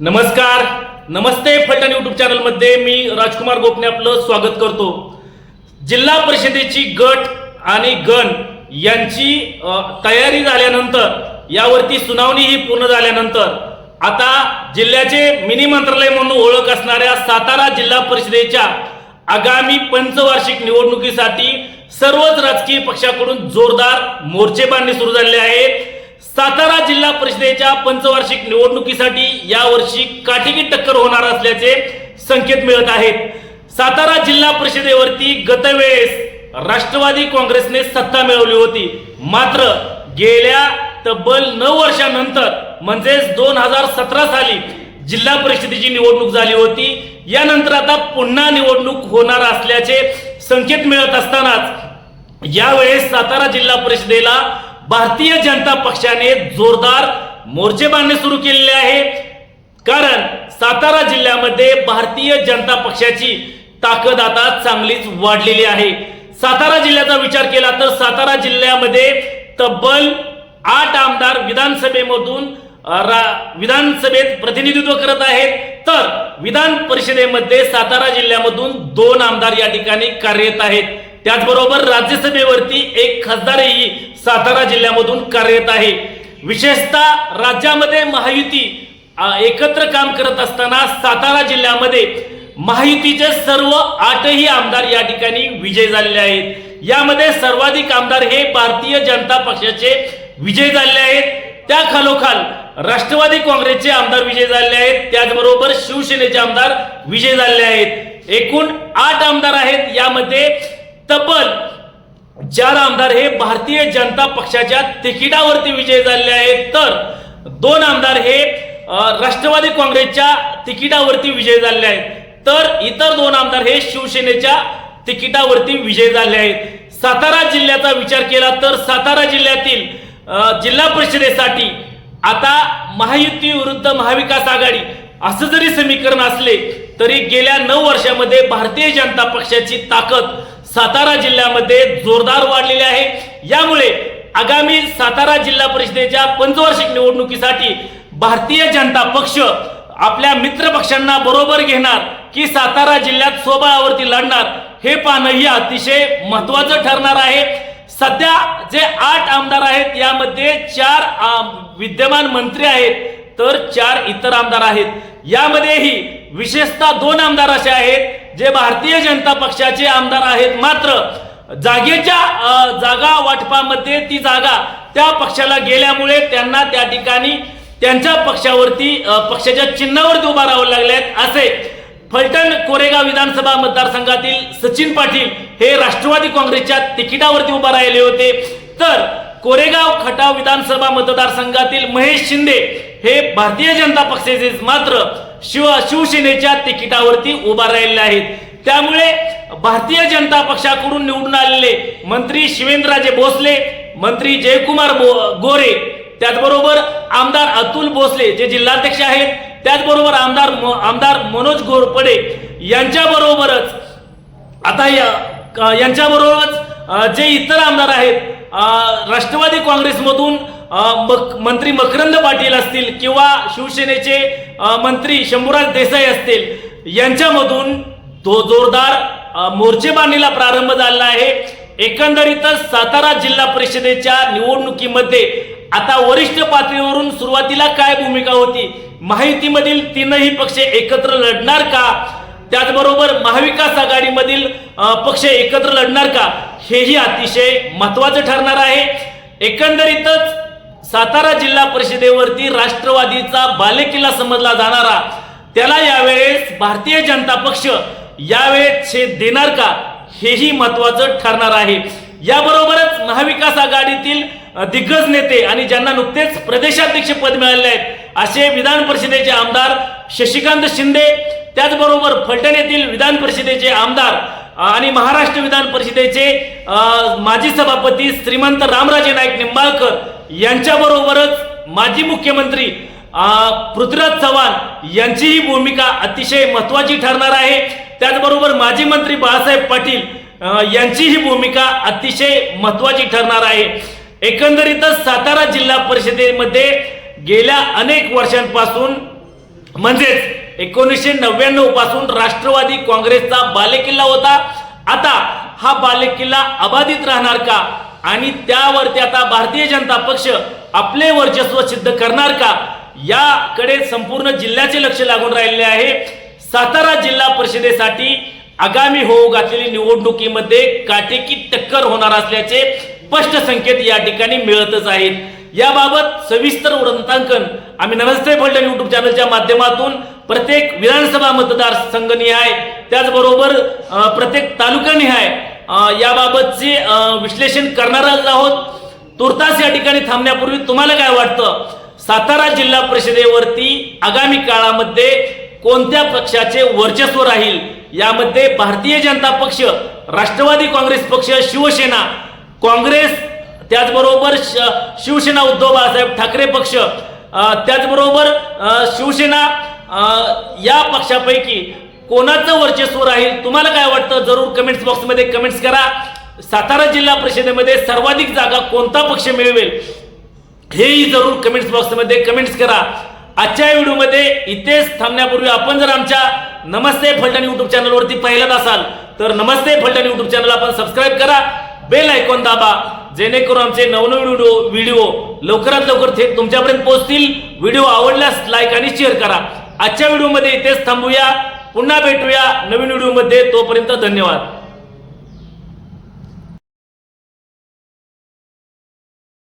नमस्कार नमस्ते फलटण युट्यूब चॅनलमध्ये मी राजकुमार गोपने आपलं स्वागत करतो. जिल्हा परिषदेची गट आणि गण यांची तयारी झाल्यानंतर यावरती सुनावणी ही पूर्ण झाल्यानंतर आता जिल्ह्याचे मिनी मंत्रालय म्हणून ओळख असणाऱ्या सातारा जिल्हा परिषदेच्या आगामी पंचवार्षिक निवडणुकीसाठी सर्वच राजकीय पक्षाकडून जोरदार मोर्चेबांधणी सुरू झालेले आहेत सातारा जिल्हा परिषदेच्या पंचवार्षिक निवडणुकीसाठी यावर्षी काठीकी टक्कर होणार असल्याचे संकेत मिळत आहेत. सातारा जिल्हा परिषदेवरती गतवेळेस राष्ट्रवादी काँग्रेसने सत्ता मिळवली होती. मात्र गेल्या तब्बल नऊ वर्षानंतर म्हणजेच दोन हजार सतरा साली जिल्हा परिषदेची निवडणूक झाली होती. यानंतर आता पुन्हा निवडणूक होणार असल्याचे संकेत मिळत असतानाच यावेळेस सातारा जिल्हा परिषदेला भारतीय जनता पक्षाने जोरदार मोर्चे बांधणे सुरू केलेले आहे. कारण सातारा जिल्ह्यामध्ये भारतीय जनता पक्षाची ताकद आता चांगलीच वाढलेली आहे. सातारा जिल्ह्याचा विचार केला तर सातारा जिल्ह्यामध्ये तब्बल आठ आमदार विधानसभेमधून रा- विधानसभेत प्रतिनिधित्व करत आहेत. तर विधान परिषदेमध्ये सातारा जिल्ह्यामधून दोन आमदार या ठिकाणी कार्यरत आहेत. त्याचबरोबर राज्यसभेवरती एक खासदारही सातारा जिल्ह्यामधून कार्यरत आहे. विशेषतः राज्यामध्ये महायुती एकत्र काम करत असताना सातारा जिल्ह्यामध्ये महायुतीचे सर्व आठही आमदार या ठिकाणी विजय झालेले आहेत. यामध्ये सर्वाधिक आमदार हे भारतीय जनता पक्षाचे विजय झालेले आहेत. त्या खालोखाल राष्ट्रवादी काँग्रेसचे आमदार विजय झालेले आहेत. त्याचबरोबर शिवसेनेचे आमदार विजय झालेले आहेत. एकूण आठ आमदार आहेत. यामध्ये तब्बल चार आमदार हे भारतीय जनता पक्षाच्या तिकिटावरती विजय झाले आहेत तर दोन आमदार हे राष्ट्रवादी काँग्रेसच्या तिकिटावरती विजय झाले आहेत. तर इतर दोन आमदार हे शिवसेनेच्या तिकिटावरती विजय झाले आहेत. सातारा जिल्ह्याचा विचार केला तर सातारा जिल्ह्यातील जिल्हा परिषदेसाठी आता महायुती विरुद्ध महाविकास आघाडी असं जरी समीकरण असले तरी गेल्या नऊ वर्षामध्ये भारतीय जनता पक्षाची ताकद सातारा जिल्ह्यामध्ये जोरदार वाढलेली आहे. यामुळे आगामी सातारा जिल्हा परिषदेच्या पंचवार्षिक निवडणुकीसाठी भारतीय जनता पक्ष आपल्या मित्रपक्षांना बरोबर घेणार की सातारा जिल्ह्यात स्वबळावरती लढणार हे पाहणं ही अतिशय महत्वाचं ठरणार आहे. सध्या जे आठ आमदार आहेत यामध्ये चार विद्यमान मंत्री आहेत तर चार इतर आमदार आहेत. यामध्येही विशेषतः दोन आमदार असे आहेत जे भारतीय जनता पक्षाचे आमदार आहेत मात्र जागेच्या जागा वाटपामध्ये ती जागा त्या पक्षाला गेल्यामुळे त्यांना त्या ठिकाणी त्यांच्या पक्षावरती पक्षाच्या चिन्हावरती उभा राहावं लागले आहेत असे फलटण कोरेगाव विधानसभा मतदारसंघातील सचिन पाटील हे राष्ट्रवादी काँग्रेसच्या तिकिटावरती उभा राहिले होते. तर कोरेगाव खटाव विधानसभा मतदारसंघातील महेश शिंदे हे भारतीय जनता पक्षाचे मात्र शिव शिवसेनेच्या तिकिटावरती उभा राहिलेल्या आहेत. त्यामुळे भारतीय जनता पक्षाकडून निवडून आलेले मंत्री शिवेंद्रराजे भोसले मंत्री जयकुमार बो- गोरे त्याचबरोबर आमदार अतुल भोसले जे जिल्हाध्यक्ष आहेत त्याचबरोबर आमदार म- आमदार मनोज घोरपडे यांच्याबरोबरच आता या यांच्याबरोबरच जे इतर आमदार आहेत राष्ट्रवादी काँग्रेसमधून मक- मंत्री मकरंद पाटील असतील किंवा शिवसेनेचे मंत्री शंभूराज देसाई असतील यांच्यामधून तो जोरदार अ, मोर्चे बांधणीला प्रारंभ झालेला आहे. एकंदरीतच सातारा जिल्हा परिषदेच्या निवडणुकीमध्ये आता वरिष्ठ पातळीवरून सुरुवातीला काय भूमिका होती माहितीमधील तीनही पक्ष एकत्र लढणार का? त्याचबरोबर महाविकास आघाडीमधील पक्ष एकत्र लढणार का? हेही अतिशय महत्वाचं ठरणार आहे. एकंदरीतच सातारा जिल्हा परिषदेवरती राष्ट्रवादीचा बालेकिल्ला समजला जाणारा त्याला यावेळेस भारतीय जनता पक्ष यावेळेस छेद देणार का? हेही महत्वाचं ठरणार आहे. याबरोबरच महाविकास आघाडीतील दिग्गज नेते आणि ज्यांना नुकतेच प्रदेशाध्यक्ष पद मिळाले आहेत असे विधान परिषदेचे आमदार शशिकांत शिंदे त्याचबरोबर फलटण येथील विधान परिषदेचे आमदार आणि महाराष्ट्र विधान परिषदेचे माजी सभापती श्रीमंत रामराजे नाईक निंबाळकर यांच्याबरोबरच माजी मुख्यमंत्री पृथ्वीराज चव्हाण यांचीही भूमिका अतिशय महत्वाची ठरणार आहे. त्याचबरोबर माजी मंत्री बाळासाहेब पाटील यांचीही भूमिका अतिशय महत्वाची ठरणार आहे. एकंदरीतच सातारा जिल्हा परिषदेमध्ये गेल्या अनेक वर्षांपासून म्हणजेच एकोणीसशे नव्याण्णवपासून राष्ट्रवादी काँग्रेसचा बालेकिल्ला होता. आता हा बालेकिल्ला अबाधित राहणार का? आणि त्यावरती आता भारतीय जनता पक्ष आपले वर्चस्व सिद्ध करणार का? याकडे संपूर्ण जिल्ह्याचे लक्ष लागून राहिले आहे. सातारा जिल्हा परिषदेसाठी आगामी होऊ घातलेली निवडणुकीमध्ये काटेकी टक्कर होणार असल्याचे स्पष्ट संकेत या ठिकाणी मिळतच आहेत. याबाबत सविस्तर वृत्तांकन आम्ही नमस्ते फलटण युट्यूब चॅनलच्या माध्यमातून प्रत्येक विधानसभा मतदारसंघनिहाय त्याचबरोबर प्रत्येक तालुकानिहाय याबाबतचे विश्लेषण करणारच आहोत. तुर्तास या ठिकाणी थांबण्यापूर्वी तुम्हाला काय वाटतं? सातारा जिल्हा परिषदेवरती आगामी काळामध्ये कोणत्या पक्षाचे वर्चस्व राहील? यामध्ये भारतीय जनता पक्ष राष्ट्रवादी काँग्रेस पक्ष शिवसेना काँग्रेस त्याचबरोबर श- शिवसेना उद्धव बाळासाहेब ठाकरे पक्ष त्याचबरोबर शिवसेना या पक्षापैकी कोणाचं वर्चस्व राहील तुम्हाला काय वाटतं? जरूर कमेंट्स बॉक्समध्ये कमेंट्स करा. सातारा जिल्हा परिषदेमध्ये सर्वाधिक जागा कोणता पक्ष मिळवेल हेही जरूर कमेंट्स बॉक्समध्ये कमेंट्स करा. आजच्या व्हिडिओमध्ये इथेच थांबण्यापूर्वी आपण जर आमच्या नमस्ते फलटण युट्यूब चॅनलवरती पाहिलं असाल तर नमस्ते फलटण युट्यूब चॅनल आपण सबस्क्राईब करा. बेल ऐकून दाबा जेणेकरून आमचे नवनवीन व्हिडिओ व्हिडिओ लवकरात लवकर थेट तुमच्यापर्यंत पोहोचतील. व्हिडिओ आवडल्यास लाईक आणि शेअर करा. आजच्या व्हिडिओमध्ये इथेच थांबूया. पुन्हा भेटूया नवीन व्हिडिओमध्ये. तोपर्यंत धन्यवाद.